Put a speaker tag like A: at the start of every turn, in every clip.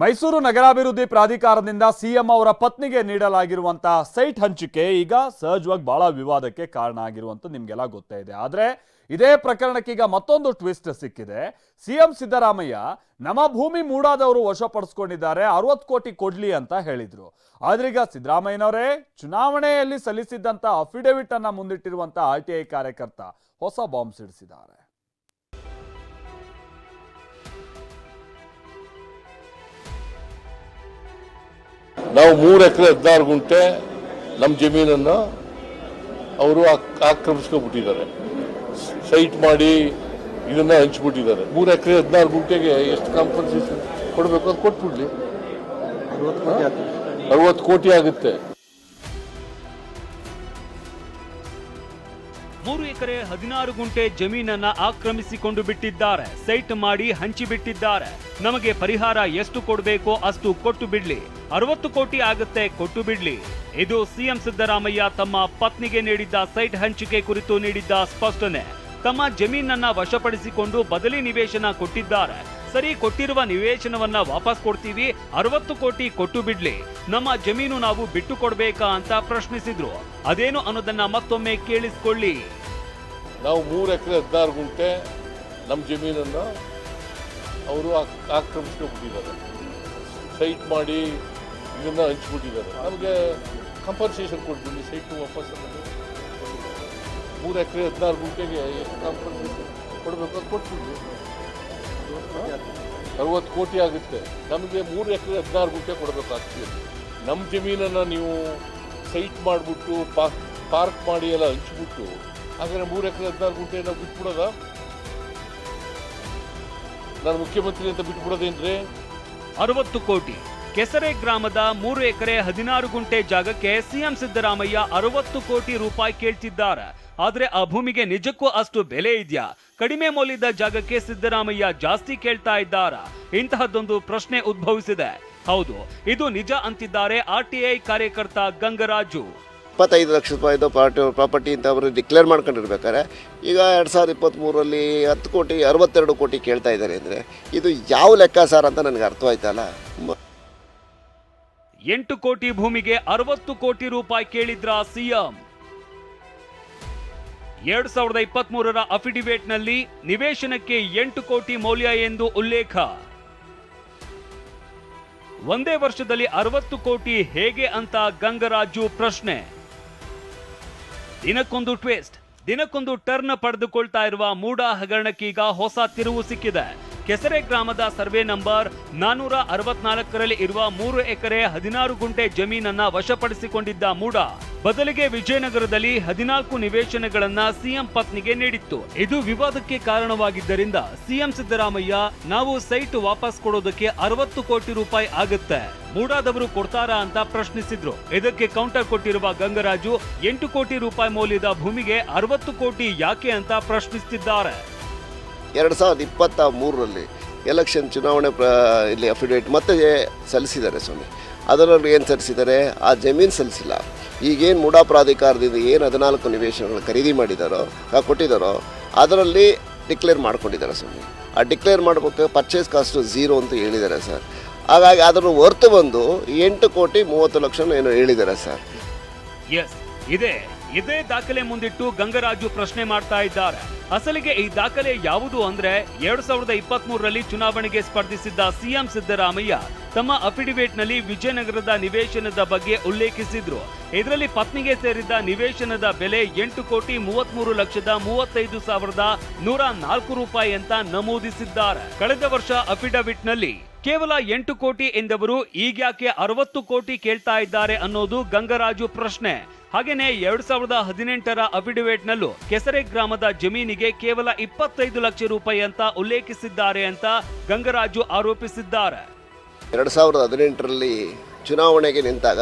A: ಮೈಸೂರು ನಗರಾಭಿವೃದ್ಧಿ ಪ್ರಾಧಿಕಾರದಿಂದ ಸಿಎಂ ಅವರ ಪತ್ನಿಗೆ ನೀಡಲಾಗಿರುವಂತಹ ಸೈಟ್ ಹಂಚಿಕೆ ಈಗ ಸಹಜವಾಗಿ ಬಹಳ ವಿವಾದಕ್ಕೆ ಕಾರಣ ಆಗಿರುವಂತ ನಿಮ್ಗೆಲ್ಲ ಗೊತ್ತೇ ಇದೆ. ಆದ್ರೆ ಇದೇ ಪ್ರಕರಣಕ್ಕೆ ಈಗ ಮತ್ತೊಂದು ಟ್ವಿಸ್ಟ್ ಸಿಕ್ಕಿದೆ. ಸಿಎಂ ಸಿದ್ದರಾಮಯ್ಯ, ನಮ್ಮ ಭೂಮಿ ಮೂಡಾದವರು ವಶಪಡಿಸ್ಕೊಂಡಿದ್ದಾರೆ, ಅರವತ್ತು ಕೋಟಿ ಕೊಡ್ಲಿ ಅಂತ ಹೇಳಿದ್ರು. ಆದ್ರೀಗ ಸಿದ್ದರಾಮಯ್ಯನವರೇ ಚುನಾವಣೆಯಲ್ಲಿ ಸಲ್ಲಿಸಿದ್ದಂತ ಅಫಿಡವಿಟ್ ಅನ್ನ ಮುಂದಿಟ್ಟಿರುವಂತಹ ಆರ್ ಕಾರ್ಯಕರ್ತ ಹೊಸ ಬಾಂಬ್ ಸಿಡಿಸಿದ್ದಾರೆ.
B: ನಾವು ಮೂರು ಎಕರೆ ಹದಿನಾರು ಗುಂಟೆ ನಮ್ಮ ಜಮೀನನ್ನು ಅವರು ಆಕ್ರಮಿಸ್ಕೊಬಿಟ್ಟಿದ್ದಾರೆ ಸೈಟ್ ಮಾಡಿ ಇದನ್ನ ಹಂಚ್ಬಿಟ್ಟಿದ್ದಾರೆ. ಮೂರು ಎಕರೆ ಹದಿನಾರು ಗುಂಟೆಗೆ ಎಷ್ಟು ಕಾಂಪನ್ಸೇಷನ್ ಕೊಡಬೇಕು ಅಂತ ಕೊಟ್ಬಿಡ್ಲಿ. ಅರವತ್ತು ಕೋಟಿ ಆಗುತ್ತೆ.
C: ಮೂರು ಎಕರೆ ಹದಿನಾರು ಗುಂಟೆ ಜಮೀನನ್ನ ಆಕ್ರಮಿಸಿಕೊಂಡು ಬಿಟ್ಟಿದ್ದಾರೆ. ಸೈಟ್ ಮಾಡಿ ಹಂಚಿಬಿಟ್ಟಿದ್ದಾರೆ. ನಮಗೆ ಪರಿಹಾರ ಎಷ್ಟು ಕೊಡಬೇಕೋ ಅಷ್ಟು ಕೊಟ್ಟು ಬಿಡ್ಲಿ. ಅರವತ್ತು ಕೋಟಿ ಆಗುತ್ತೆ, ಕೊಟ್ಟು ಬಿಡ್ಲಿ. ಇದು ಸಿಎಂ ಸಿದ್ದರಾಮಯ್ಯ ತಮ್ಮ ಪತ್ನಿಗೆ ನೀಡಿದ್ದ ಸೈಟ್ ಹಂಚಿಕೆ ಕುರಿತು ನೀಡಿದ್ದ ಸ್ಪಷ್ಟನೆ. ತಮ್ಮ ಜಮೀನನ್ನ ವಶಪಡಿಸಿಕೊಂಡು ಬದಲಿ ನಿವೇಶನ ಕೊಟ್ಟಿದ್ದಾರೆ. ಸರಿ, ಕೊಟ್ಟಿರುವ ನಿವೇಶನವನ್ನ ವಾಪಸ್ ಕೊಡ್ತೀವಿ, ಅರವತ್ತು ಕೋಟಿ ಕೊಟ್ಟು ಬಿಡ್ಲಿ. ನಮ್ಮ ಜಮೀನು ನಾವು ಬಿಟ್ಟು ಕೊಡ್ಬೇಕಾ ಅಂತ ಪ್ರಶ್ನಿಸಿದ್ರು. ಅದೇನು ಅನ್ನೋದನ್ನ ಮತ್ತೊಮ್ಮೆ ಕೇಳಿಸ್ಕೊಳ್ಳಿ.
B: ನಾವು ಮೂರು ಎಕರೆ ಹದಿನಾರು ಗುಂಟೆ ನಮ್ಮ ಜಮೀನನ್ನು ಅವರು ಆಕ್ರಮಿಸ್ಕೊಂಡ್ಬಿಟ್ಟಿದ್ದಾರೆ. ಸೈಟ್ ಮಾಡಿ ಇದನ್ನ ಹಂಚ್ಬಿಟ್ಟಿದ್ದಾರೆ ನಮಗೆ ಕಂಪನ್ಸೇಷನ್ ಕೊಟ್ಬಿಡಿ ಸೈಟ್ ವಾಪಸ್ ಮೂರು ಎಕರೆ ಹದಿನಾರು ಗುಂಟೆಗೆ ಎಷ್ಟು ಕಾಂಪನ್ಸೇಷನ್ ಕೊಡಬೇಕು ಅಂತ ಕೊಡ್ತೀವಿ ಅರವತ್ತು ಕೋಟಿ ಆಗುತ್ತೆ ನಮಗೆ ಮೂರು ಎಕರೆ ಹದಿನಾರು ಗುಂಟೆ ಕೊಡಬೇಕಾಗ್ತದೆ ನಮ್ಮ ಜಮೀನನ್ನು ನೀವು ಸೈಟ್ ಮಾಡಿಬಿಟ್ಟು ಪಾರ್ಕ್ ಮಾಡಿ ಎಲ್ಲ ಹಂಚ್ಬಿಟ್ಟು ಹಾಗಾದ್ರೆ ಮೂರು ಎಕರೆ ಹದಿನಾರು ಗುಂಟೆ ನಾವು ಬಿಟ್ಬಿಡೋದ ನಾನು ಮುಖ್ಯಮಂತ್ರಿ ಅಂತ ಬಿಟ್ಬಿಡೋದೇನ್ರಿ
C: ಅರವತ್ತು ಕೋಟಿ ಕೆಸರೆ ಗ್ರಾಮದ ಮೂರು ಎಕರೆ ಹದಿನಾರು ಗುಂಟೆ ಜಾಗಕ್ಕೆ ಸಿಎಂ ಸಿದ್ದರಾಮಯ್ಯ ಅರವತ್ತು ಕೋಟಿ ರೂಪಾಯಿ ಕೇಳ್ತಿದ್ದಾರೆ. ಆದರೆ ಆ ಭೂಮಿಗೆ ನಿಜಕ್ಕೂ ಅಷ್ಟು ಬೆಲೆ ಇದೆಯಾ? ಕಡಿಮೆ ಮೌಲ್ಯದ ಜಾಗಕ್ಕೆ ಸಿದ್ದರಾಮಯ್ಯ ಜಾಸ್ತಿ ಕೇಳ್ತಾ ಇದ್ದಾರ? ಇಂತಹದ್ದೊಂದು ಪ್ರಶ್ನೆ ಉದ್ಭವಿಸಿದೆ. ಹೌದು, ಇದು ನಿಜ ಅಂತಿದ್ದಾರೆ ಆರ್ಟಿಐ ಕಾರ್ಯಕರ್ತ ಗಂಗರಾಜು.
D: ಇಪ್ಪತ್ತೈದು ಲಕ್ಷ ರೂಪಾಯಿದು ಪಾರ್ಟಿ ಪ್ರಾಪರ್ಟಿ ಅಂತ ಅವರು ಡಿಕ್ಲೇರ್ ಮಾಡ್ಕೊಂಡಿರ್ಬೇಕಾರೆ ಈಗ ಎರಡು ಸಾವಿರದ ಇಪ್ಪತ್ತ್ಮೂರರಲ್ಲಿ ಹತ್ತು ಕೋಟಿ, ಅರವತ್ತೆರಡು ಕೋಟಿ ಕೇಳ್ತಾ ಇದ್ದಾರೆ ಅಂದರೆ, ಇದು ಯಾವ ಲೆಕ್ಕ ಸರ್ ಅಂತ ನನಗೆ ಅರ್ಥವಾಯ್ತಲ್ಲ?
C: ಎಂಟು ಕೋಟಿ ಭೂಮಿಗೆ ಅರವತ್ತು ಕೋಟಿ ರೂಪಾಯಿ ಕೇಳಿದ್ರ ಸಿಎಂ. ಎರಡ್ ಸಾವಿರದ ಇಪ್ಪತ್ತ್ ಮೂರರ ಅಫಿಡವಿಟ್ನಲ್ಲಿ ನಿವೇಶನಕ್ಕೆ ಎಂಟು ಕೋಟಿ ಮೌಲ್ಯ ಎಂದು ಉಲ್ಲೇಖ. ಒಂದೇ ವರ್ಷದಲ್ಲಿ ಅರವತ್ತು ಕೋಟಿ ಹೇಗೆ ಅಂತ ಗಂಗರಾಜು ಪ್ರಶ್ನೆ. ದಿನಕ್ಕೊಂದು ಟ್ವಿಸ್ಟ್, ದಿನಕ್ಕೊಂದು ಟರ್ನ್ ಪಡೆದುಕೊಳ್ತಾ ಇರುವ ಮೂಡ ಹಗರಣಕ್ಕೀಗ ಹೊಸ ತಿರುವು ಸಿಕ್ಕಿದೆ. ಕೆಸರೆ ಗ್ರಾಮದ ಸರ್ವೆ ನಂಬರ್ ನಾನೂರ ಅರವತ್ನಾಲ್ಕರಲ್ಲಿ ಇರುವ ಮೂರು ಎಕರೆ ಹದಿನಾರು ಗುಂಟೆ ಜಮೀನನ್ನ ವಶಪಡಿಸಿಕೊಂಡಿದ್ದ ಮೂಡ ಬದಲಿಗೆ ವಿಜಯನಗರದಲ್ಲಿ ಹದಿನಾಲ್ಕು ನಿವೇಶನಗಳನ್ನ ಸಿಎಂ ಪತ್ನಿಗೆ ನೀಡಿತ್ತು. ಇದು ವಿವಾದಕ್ಕೆ ಕಾರಣವಾಗಿದ್ದರಿಂದ ಸಿಎಂ ಸಿದ್ದರಾಮಯ್ಯ ನಾವು ಸೈಟ್ ವಾಪಸ್ ಕೊಡೋದಕ್ಕೆ ಅರವತ್ತು ಕೋಟಿ ರೂಪಾಯಿ ಆಗುತ್ತೆ. ಮೂಡಾದವರು ಕೊಡ್ತಾರಾ ಅಂತ ಪ್ರಶ್ನಿಸಿದ್ರು. ಇದಕ್ಕೆ ಕೌಂಟರ್ ಕೊಟ್ಟಿರುವ ಗಂಗರಾಜು ಎಂಟು ಕೋಟಿ ರೂಪಾಯಿ ಮೌಲ್ಯದ ಭೂಮಿಗೆ ಅರವತ್ತು ಕೋಟಿ ಯಾಕೆ ಅಂತ ಪ್ರಶ್ನಿಸುತ್ತಿದ್ದಾರೆ
D: ಎರಡು ಸಾವಿರದ ಇಪ್ಪತ್ತ ಮೂರರಲ್ಲಿ ಎಲೆಕ್ಷನ್ ಚುನಾವಣೆ ಪ್ರ, ಇಲ್ಲಿ ಅಫಿಡೇಟ್ ಮತ್ತೆ ಸಲ್ಲಿಸಿದ್ದಾರೆ ಸ್ವಾಮಿ. ಅದರಲ್ಲಿ ಏನು ಸಲ್ಲಿಸಿದ್ದಾರೆ? ಆ ಜಮೀನು ಸಲ್ಲಿಸಿಲ್ಲ. ಈಗೇನು ಮೂಡಾ ಪ್ರಾಧಿಕಾರದಿಂದ ಏನು ಹದಿನಾಲ್ಕು ನಿವೇಶನಗಳು ಖರೀದಿ ಮಾಡಿದಾರೋ ಕೊಟ್ಟಿದ್ದಾರೋ ಅದರಲ್ಲಿ ಡಿಕ್ಲೇರ್ ಮಾಡ್ಕೊಂಡಿದ್ದಾರೆ ಸ್ವಾಮಿ. ಆ ಡಿಕ್ಲೇರ್ ಮಾಡಬೇಕು ಪರ್ಚೇಸ್ ಕಾಸ್ಟು ಝೀರೋ ಅಂತ ಹೇಳಿದ್ದಾರೆ ಸರ್. ಹಾಗಾಗಿ ಅದರ ಹೊರತು ಬಂದು ಎಂಟು ಕೋಟಿ ಮೂವತ್ತು ಲಕ್ಷ ಏನೋ ಹೇಳಿದ್ದಾರೆ ಸರ್.
C: ಎಸ್ ಇದೆ. ಇದೇ ದಾಖಲೆ ಮುಂದಿಟ್ಟು ಗಂಗರಾಜು ಪ್ರಶ್ನೆ ಮಾಡ್ತಾ ಇದ್ದಾರೆ. ಅಸಲಿಗೆ ಈ ದಾಖಲೆ ಯಾವುದು ಅಂದ್ರೆ ಎರಡ್ ಸಾವಿರದ ಇಪ್ಪತ್ತ್ ಮೂರರಲ್ಲಿ ಚುನಾವಣೆಗೆ ಸ್ಪರ್ಧಿಸಿದ್ದ ಸಿಎಂ ಸಿದ್ದರಾಮಯ್ಯ ತಮ್ಮ ಅಫಿಡವಿಟ್ನಲ್ಲಿ ವಿಜಯನಗರದ ನಿವೇಶನದ ಬಗ್ಗೆ ಉಲ್ಲೇಖಿಸಿದ್ರು. ಇದರಲ್ಲಿ ಪತ್ನಿಗೆ ಸೇರಿದ್ದ ನಿವೇಶನದ ಬೆಲೆ ಎಂಟು ಕೋಟಿ ಮೂವತ್ಮೂರು ಲಕ್ಷದ ಮೂವತ್ತೈದು ಸಾವಿರದ ನೂರ ನಾಲ್ಕು ರೂಪಾಯಿ ಅಂತ ನಮೂದಿಸಿದ್ದಾರೆ. ಕಳೆದ ವರ್ಷ ಅಫಿಡವಿಟ್ನಲ್ಲಿ ಕೇವಲ ಎಂಟು ಕೋಟಿ ಎಂದವರು ಈಗ್ಯಾಕೆ ಅರವತ್ತು ಕೋಟಿ ಕೇಳ್ತಾ ಇದ್ದಾರೆ ಅನ್ನೋದು ಗಂಗರಾಜು ಪ್ರಶ್ನೆ. ಹಾಗೇನೆ ಎರಡ್ ಸಾವಿರದ ಹದಿನೆಂಟರ ಅಫಿಡವಿಟ್ ನಲ್ಲೂ ಕೆಸರೆ ಗ್ರಾಮದ ಜಮೀನಿಗೆ ಕೇವಲ ಇಪ್ಪತ್ತೈದು ಲಕ್ಷ ರೂಪಾಯಿ ಅಂತ ಉಲ್ಲೇಖಿಸಿದ್ದಾರೆ ಅಂತ ಗಂಗರಾಜು ಆರೋಪಿಸಿದ್ದಾರೆ.
D: ಎರಡ್ ಸಾವಿರದ ಹದಿನೆಂಟರಲ್ಲಿ ಚುನಾವಣೆಗೆ ನಿಂತಾಗ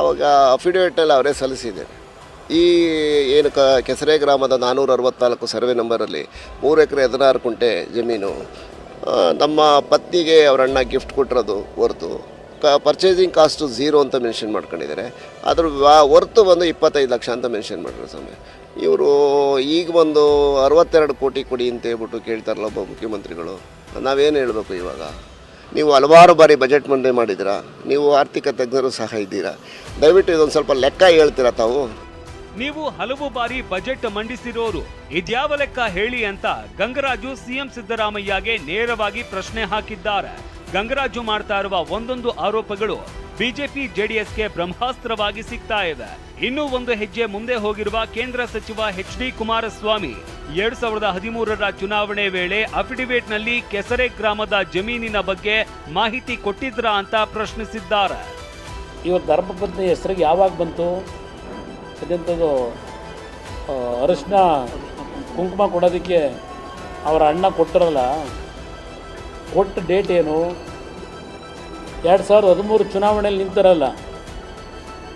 D: ಅವಾಗ ಅಫಿಡವಿಟಲ್ಲಿ ಅವರೇ ಸಲ್ಲಿಸಿದ್ದಾರೆ. ಈ ಏನು ಕ, ಕೆಸರೆ ಗ್ರಾಮದ ನಾನ್ನೂರ ಅರವತ್ನಾಲ್ಕು ಸರ್ವೆ ನಂಬರಲ್ಲಿ ಮೂರು ಎಕರೆ ಹದಿನಾರು ಕುಂಟೆ ಜಮೀನು ನಮ್ಮ ಪತ್ನಿಗೆ ಅವರಣ್ಣ ಗಿಫ್ಟ್ ಕೊಟ್ಟಿರೋದು ಹೊರತು. ಕ ಪರ್ಚೇಸಿಂಗ್ ಕಾಸ್ಟು ಝೀರೋ ಅಂತ ಮೆನ್ಷನ್ ಮಾಡ್ಕೊಂಡಿದ್ದಾರೆ. ಅದ್ರ ಹೊರ್ತು ಬಂದು ಇಪ್ಪತ್ತೈದು ಲಕ್ಷ ಅಂತ ಮೆನ್ಷನ್ ಮಾಡಿದ್ರು ಸ್ವಾಮಿ. ಇವರು ಈಗ ಬಂದು ಅರವತ್ತೆರಡು ಕೋಟಿ ಕೊಡಿ ಅಂತ ಹೇಳ್ಬಿಟ್ಟು ಕೇಳ್ತಾರಲ್ಲ ಒಬ್ಬ ಮುಖ್ಯಮಂತ್ರಿಗಳು. ನಾವೇನು ಹೇಳಬೇಕು ಇವಾಗ? ನೀವು ಹಲವಾರು ಬಾರಿ ಬಜೆಟ್ ಮಂಡನೆ ಮಾಡಿದ್ದೀರಾ? ನೀವು ಆರ್ಥಿಕ ತಜ್ಞರು ಸಹ ಇದ್ದೀರಾ? ದಯವಿಟ್ಟು ಇದೊಂದು ಸ್ವಲ್ಪ ಲೆಕ್ಕ ಹೇಳ್ತೀರಾ ತಾವು?
C: ನೀವು ಹಲವು ಬಾರಿ ಬಜೆಟ್ ಮಂಡಿಸಿರೋರು ಇದ್ಯಾವ ಲೆಕ್ಕ ಹೇಳಿ ಅಂತ ಗಂಗರಾಜು ಸಿಎಂ ಸಿದ್ದರಾಮಯ್ಯಗೆ ನೇರವಾಗಿ ಪ್ರಶ್ನೆ ಹಾಕಿದ್ದಾರೆ. ಗಂಗರಾಜು ಮಾಡ್ತಾ ಇರುವ ಒಂದೊಂದು ಆರೋಪಗಳು ಬಿಜೆಪಿ ಜೆಡಿಎಸ್ಗೆ ಬ್ರಹ್ಮಾಸ್ತ್ರವಾಗಿ ಸಿಗ್ತಾ ಇದೆ ಇನ್ನೂ ಒಂದು ಹೆಜ್ಜೆ ಮುಂದೆ ಹೋಗಿರುವ ಕೇಂದ್ರ ಸಚಿವ ಎಚ್ ಡಿ ಕುಮಾರಸ್ವಾಮಿ, ಎರಡ್ ಸಾವಿರದ ಹದಿಮೂರರ ಚುನಾವಣೆ ವೇಳೆ ಅಫಿಡವಿಟ್ನಲ್ಲಿ ಕೆಸರೆ ಗ್ರಾಮದ ಜಮೀನಿನ ಬಗ್ಗೆ ಮಾಹಿತಿ ಕೊಟ್ಟಿದ್ರಾ ಅಂತ ಪ್ರಶ್ನಿಸಿದ್ದಾರೆ.
E: ಇವ್ರ ಧರ್ಮಪತ್ನಿ ಹೆಸರಿಗೆ ಯಾವಾಗ ಬಂತು? ಅದೆಂಥದ್ದು ಆ, ಅರಿಶಿನ ಕುಂಕುಮ ಕೊಡೋದಕ್ಕೆ ಅವರ ಅಣ್ಣ ಕೊಟ್ಟಿರಲ್ಲ ಕೊಟ್ಟ ಡೇಟ್ ಏನು? ಎರಡು ಸಾವಿರದ ಹದಿಮೂರು ಚುನಾವಣೆಯಲ್ಲಿ ನಿಂತಾರಲ್ಲ.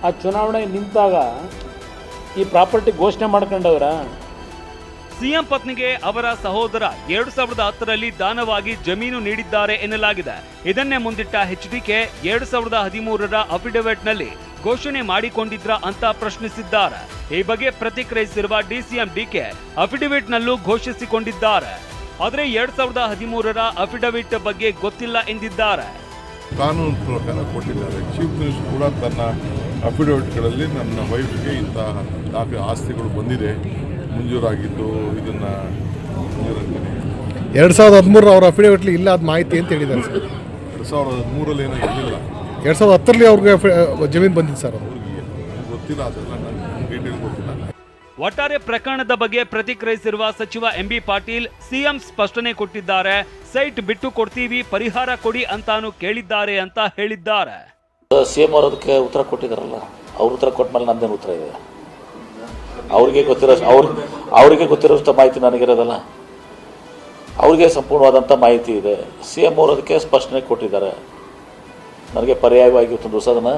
E: ಆ ಚುನಾವಣೆ ನಿಂತಾಗ ಈ ಪ್ರಾಪರ್ಟಿ ಘೋಷಣೆ ಮಾಡ್ಕೊಂಡವರ?
C: ಸಿಎಂ ಪತ್ನಿಗೆ ಅವರ ಸಹೋದರ ಎರಡು ಸಾವಿರದ ಹತ್ತರಲ್ಲಿ ದಾನವಾಗಿ ಜಮೀನು ನೀಡಿದ್ದಾರೆ ಎನ್ನಲಾಗಿದೆ. ಇದನ್ನೇ ಮುಂದಿಟ್ಟ ಎಚ್ಡಿಕೆ ಎರಡು ಸಾವಿರದ ಹದಿಮೂರರ ಅಫಿಡವಿಟ್ನಲ್ಲಿ ಘೋಷಣೆ ಮಾಡಿಕೊಂಡಿದ್ರ ಅಂತ ಪ್ರಶ್ನಿಸಿದ್ದಾರೆ. ಈ ಬಗ್ಗೆ ಪ್ರತಿಕ್ರಿಯಿಸಿರುವ ಡಿಸಿಎಂ ಡಿಕೆ ಅಫಿಡವಿಟ್ನಲ್ಲೂ ಘೋಷಿಸಿಕೊಂಡಿದ್ದಾರೆ. ಆದರೆ ಎರಡ್ ಸಾವಿರದ ಹದಿಮೂರರ ಅಫಿಡವಿಟ್ ಬಗ್ಗೆ ಗೊತ್ತಿಲ್ಲ ಎಂದಿದ್ದಾರೆ.
F: ಕಾನೂನು ಪ್ರಕಾರ ಕೊಟ್ಟಿದ್ದಾರೆ. ಚೀಫ್ ಮಿನಿಸ್ಟರ್ ಕೂಡ ತನ್ನ ಅಫಿಡವಿಟ್ಗಳಲ್ಲಿ ನನ್ನ ವೈಫ್ಗೆ ಇಂತಹ ದಾಖಲೆ ಆಸ್ತಿಗಳು ಬಂದಿದೆ. ಮಂಜೂರಾಗಿದ್ದು ಇದನ್ನು
G: ಎರಡು ಸಾವಿರದ ಹದಿಮೂರರ ಅವರ ಅಫಿಡವಿಟ್ಲಿ ಇಲ್ಲ ಅದು ಮಾಹಿತಿ ಅಂತ ಹೇಳಿದ್ದಾರೆ ಸರ್.
F: ಎರಡು ಸಾವಿರದ ಹದಿಮೂರಲ್ಲಿ ಏನೋ ಇರಲಿಲ್ಲ.
G: ಎರಡು ಸಾವಿರದ ಹತ್ತರಲ್ಲಿ ಅವ್ರಿಗೆ ಜಮೀನು ಬಂದಿತ್ತು ಸರ್ ಅದು.
F: ಅವ್ರಿಗೆ ನನಗೆ ಗೊತ್ತಿಲ್ಲ ಅದೆಲ್ಲ ನನಗೆ ಡೀಟೇಲ್ ಗೊತ್ತಿಲ್ಲ.
C: ಒಟ್ಟಾರೆ ಪ್ರಕರಣದ ಬಗ್ಗೆ ಪ್ರತಿಕ್ರಿಯಿಸಿರುವ ಸಚಿವ ಎಂಬಿ ಪಾಟೀಲ್ ಸಿಎಂ ಸ್ಪಷ್ಟನೆ ಕೊಟ್ಟಿದ್ದಾರೆ. ಸೈಟ್ ಬಿಟ್ಟು ಕೊಡ್ತೀವಿ ಪರಿಹಾರ ಕೊಡಿ ಅಂತಾನು ಕೇಳಿದ್ದಾರೆ ಅಂತ ಹೇಳಿದ್ದಾರೆ.
H: ಸಿಎಂ ಅವರು ಅದಕ್ಕೆ ಉತ್ತರ ಕೊಟ್ಟಿದ್ದಾರಲ್ಲ ಅವ್ರ ಉತ್ತರ ಕೊಟ್ಟ ಮೇಲೆ ನಂದೇನು ಉತ್ತರ ಇದೆ? ಅವ್ರಿಗೆ ಗೊತ್ತಿರೋ ಅವ್ರ ಅವರಿಗೆ ಗೊತ್ತಿರೋಷ್ಟು ಮಾಹಿತಿ ನನಗಿರೋದಲ್ಲ ಅವ್ರಿಗೆ ಸಂಪೂರ್ಣವಾದಂಥ ಮಾಹಿತಿ ಇದೆ. ಸಿ ಎಂ ಅವರು ಅದಕ್ಕೆ ಸ್ಪಷ್ಟನೆ ಕೊಟ್ಟಿದ್ದಾರೆ. ನನಗೆ ಪರ್ಯಾಯವಾಗಿ ಇವತ್ತೊಂದು ಹೊಸದನ್ನು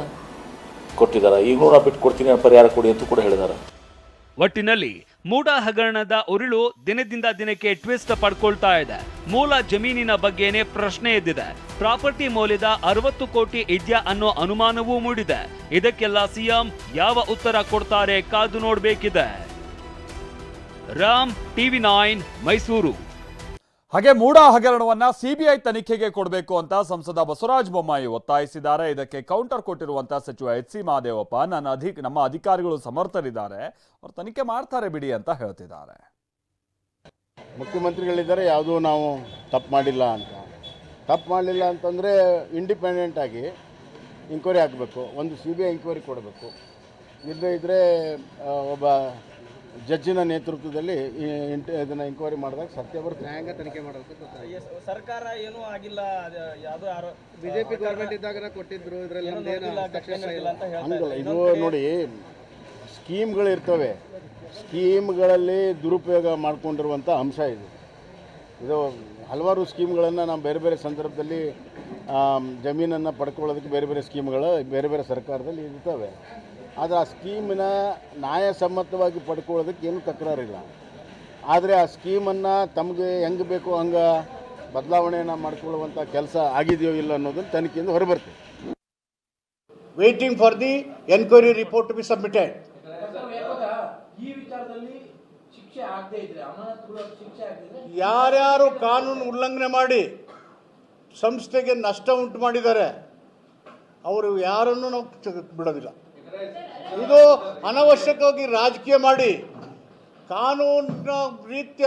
H: ಕೊಟ್ಟಿದ್ದಾರೆ. ಈಗಲೂ ಬಿಟ್ಟು ಕೊಡ್ತೀನಿ ಪರಿಹಾರ ಕೊಡಿ ಅಂತ ಕೂಡ ಹೇಳಿದ್ದಾರೆ.
C: ಒಟ್ಟಿನಲ್ಲಿ ಮೂಡ ಹಗರಣದ ಉರುಳು ದಿನದಿಂದ ದಿನಕ್ಕೆ ಟ್ವಿಸ್ಟ್ ಪಡ್ಕೊಳ್ತಾ ಇದೆ. ಮೂಲ ಜಮೀನಿನ ಬಗ್ಗೆನೇ ಪ್ರಶ್ನೆ ಎದ್ದಿದೆ. ಪ್ರಾಪರ್ಟಿ ಮೌಲ್ಯದ ಅರವತ್ತು ಕೋಟಿ ಇದೆಯಾ ಅನ್ನೋ ಅನುಮಾನವೂ ಮೂಡಿದೆ. ಇದಕ್ಕೆಲ್ಲ ಸಿಎಂ ಯಾವ ಉತ್ತರ ಕೊಡ್ತಾರೆ ಕಾದು ನೋಡಬೇಕಿದೆ. Ram, TV nine, Mysuru.
A: ಹಾಗೆ ಮೂಡ ಹಗರಣವನ್ನ ಸಿಬಿಐ ತನಿಖೆಗೆ ಕೊಡಬೇಕು ಅಂತ ಸಂಸದ ಬಸವರಾಜ ಬೊಮ್ಮಾಯಿ ಒತ್ತಾಯಿಸಿದ್ದಾರೆ. ಇದಕ್ಕೆ ಕೌಂಟರ್ ಕೊಟ್ಟಿರುವಂತಹ ಸಚಿವ ಎಚ್ ಸಿ ಮಹಾದೇವಪ್ಪ ನನ್ನ ಅಧಿಕ, ನಮ್ಮ ಅಧಿಕಾರಿಗಳು ಸಮರ್ಥರಿದ್ದಾರೆ. ಅವ್ರು ತನಿಖೆ ಮಾಡ್ತಾರೆ ಬಿಡಿ ಅಂತ ಹೇಳ್ತಿದ್ದಾರೆ.
I: ಮುಖ್ಯಮಂತ್ರಿಗಳಿದ್ದಾರೆ, ಯಾವುದೂ ನಾವು ತಪ್ಪು ಮಾಡಿಲ್ಲ ಅಂತ. ತಪ್ಪು ಮಾಡಲಿಲ್ಲ ಅಂತಂದರೆ ಇಂಡಿಪೆಂಡೆಂಟ್ ಆಗಿ ಎಂಕ್ವೈರಿ ಆಗಬೇಕು ಒಂದು ಸಿ ಬಿ ಐ ಎಂಕ್ವೈರಿ ಕೊಡಬೇಕು. ಇಲ್ಲದೇ ಇದ್ದರೆ ಒಬ್ಬ ಜಡ್ಜಿನ ನೇತೃತ್ವದಲ್ಲಿ ಈ ಇಂಟ ಇದನ್ನು ಇಂಕ್ವೈರಿ ಮಾಡಿದಾಗ ಸತ್ಯ ಬರುತ್ತೆ ನ್ಯಾಯಾಂಗ ತನಿಖೆ ಮಾಡಬೇಕು
J: ಸರ್ಕಾರ ಏನೂ ಆಗಿಲ್ಲ ಅದು ಯಾವುದೋ ಆರೋ
I: ಬಿಜೆಪಿ ಗೌರ್ಮೆಂಟ್ ಇದ್ದಾಗ ಕೊಟ್ಟಿದ್ರು ಇದರಲ್ಲಿ
J: ಏನೂ ನಡೆದಿಲ್ಲ ಅಂತ ಹೇಳ್ತಾ
I: ಹಂಗಲ್ಲ ಇದು ನೋಡಿ ಸ್ಕೀಮ್ಗಳು ಇರ್ತವೆ. ಸ್ಕೀಮ್ಗಳಲ್ಲಿ ದುರುಪಯೋಗ ಮಾಡಿಕೊಂಡಿರುವಂಥ ಅಂಶ ಇದು. ಇದು ಹಲವಾರು ಸ್ಕೀಮ್ಗಳನ್ನು ನಾವು ಬೇರೆ ಬೇರೆ ಸಂದರ್ಭದಲ್ಲಿ ಜಮೀನನ್ನು ಪಡ್ಕೊಳ್ಳೋದಕ್ಕೆ ಬೇರೆ ಬೇರೆ ಸ್ಕೀಮ್ಗಳು ಬೇರೆ ಬೇರೆ ಸರ್ಕಾರದಲ್ಲಿ ಇರ್ತವೆ. ಆದರೆ ಆ ಸ್ಕೀಮಿನ ನ್ಯಾಯಸಮ್ಮತವಾಗಿ ಪಡ್ಕೊಳ್ಳೋದಕ್ಕೆ ಏನೂ ತಕರಾರಿಲ್ಲ. ಆದರೆ ಆ ಸ್ಕೀಮನ್ನು ತಮಗೆ ಹೆಂಗೆ ಬೇಕೋ ಹಂಗೆ ಬದಲಾವಣೆಯನ್ನು ಮಾಡಿಕೊಳ್ಳುವಂಥ ಕೆಲಸ ಆಗಿದೆಯೋ ಇಲ್ಲ ಅನ್ನೋದನ್ನು ತನಿಖೆಯಿಂದ ಹೊರಬರ್ತದೆ
K: waiting for the enquiry report to be submitted ಯಾರ್ಯಾರು ಕಾನೂನು ಉಲ್ಲಂಘನೆ ಮಾಡಿ ಸಂಸ್ಥೆಗೆ ನಷ್ಟ ಉಂಟು ಮಾಡಿದ್ದಾರೆ, ಅವರು ಯಾರನ್ನು ನಾವು ಬಿಡೋದಿಲ್ಲ. ಇದು ಅನವಶ್ಯಕವಾಗಿ ರಾಜಕೀಯ ಮಾಡಿ ಕಾನೂನಿನ ರೀತ್ಯ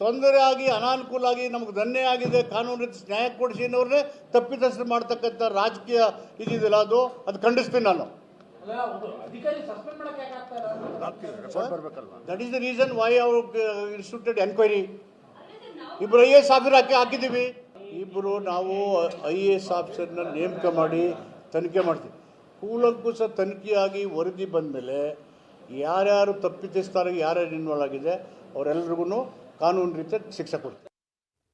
K: ತೊಂದರೆ ಆಗಿ ಅನಾನುಕೂಲ ಆಗಿ ನಮಗೆ ಧನ್ಯ ಆಗಿದೆ ಕಾನೂನು ರೀತಿ ನ್ಯಾಯ ಕೊಡಿಸಿ ಅನ್ನೋರನ್ನೇ ತಪ್ಪಿತಸ್ಥರು ಮಾಡ್ತಕ್ಕಂಥ ರಾಜಕೀಯ ಇದಿದೆಯಲ್ಲ ಅದು? ಅದು ಖಂಡಿಸ್ತೀನಿ ನಾನು. That is the reason why ಅವರು ಇನ್ಸ್ಟಿಟ್ಯೂಟೆಡ್ ಎನ್ಕ್ವೈರಿ ಇಬ್ಬರು ಐ ಎ ಎಸ್ ಆಫೀಸರ್ ಹಾಕಿ ಹಾಕಿದ್ದೀವಿ. ಇಬ್ಬರು ನಾವು ಐ ಎ ಎಸ್ ಆಫೀಸರ್ನ ನೇಮಕ ಮಾಡಿ ತನಿಖೆ ಮಾಡ್ತೀವಿ. ಕೂಲಂಕುಷ ತನಿಖೆಯಾಗಿ ವರದಿ ಬಂದ ಮೇಲೆ ಯಾರ್ಯಾರು ತಪ್ಪಿತಸ್ಥರಿಗೆ ಯಾರ್ಯಾರು ಇನ್ವಾಲ್ವ್ ಆಗಿದೆ ಅವರೆಲ್ಲರಿಗೂ ಕಾನೂನು ರೀತಿಯ ಶಿಕ್ಷೆ ಕೊಡ್ತೀವಿ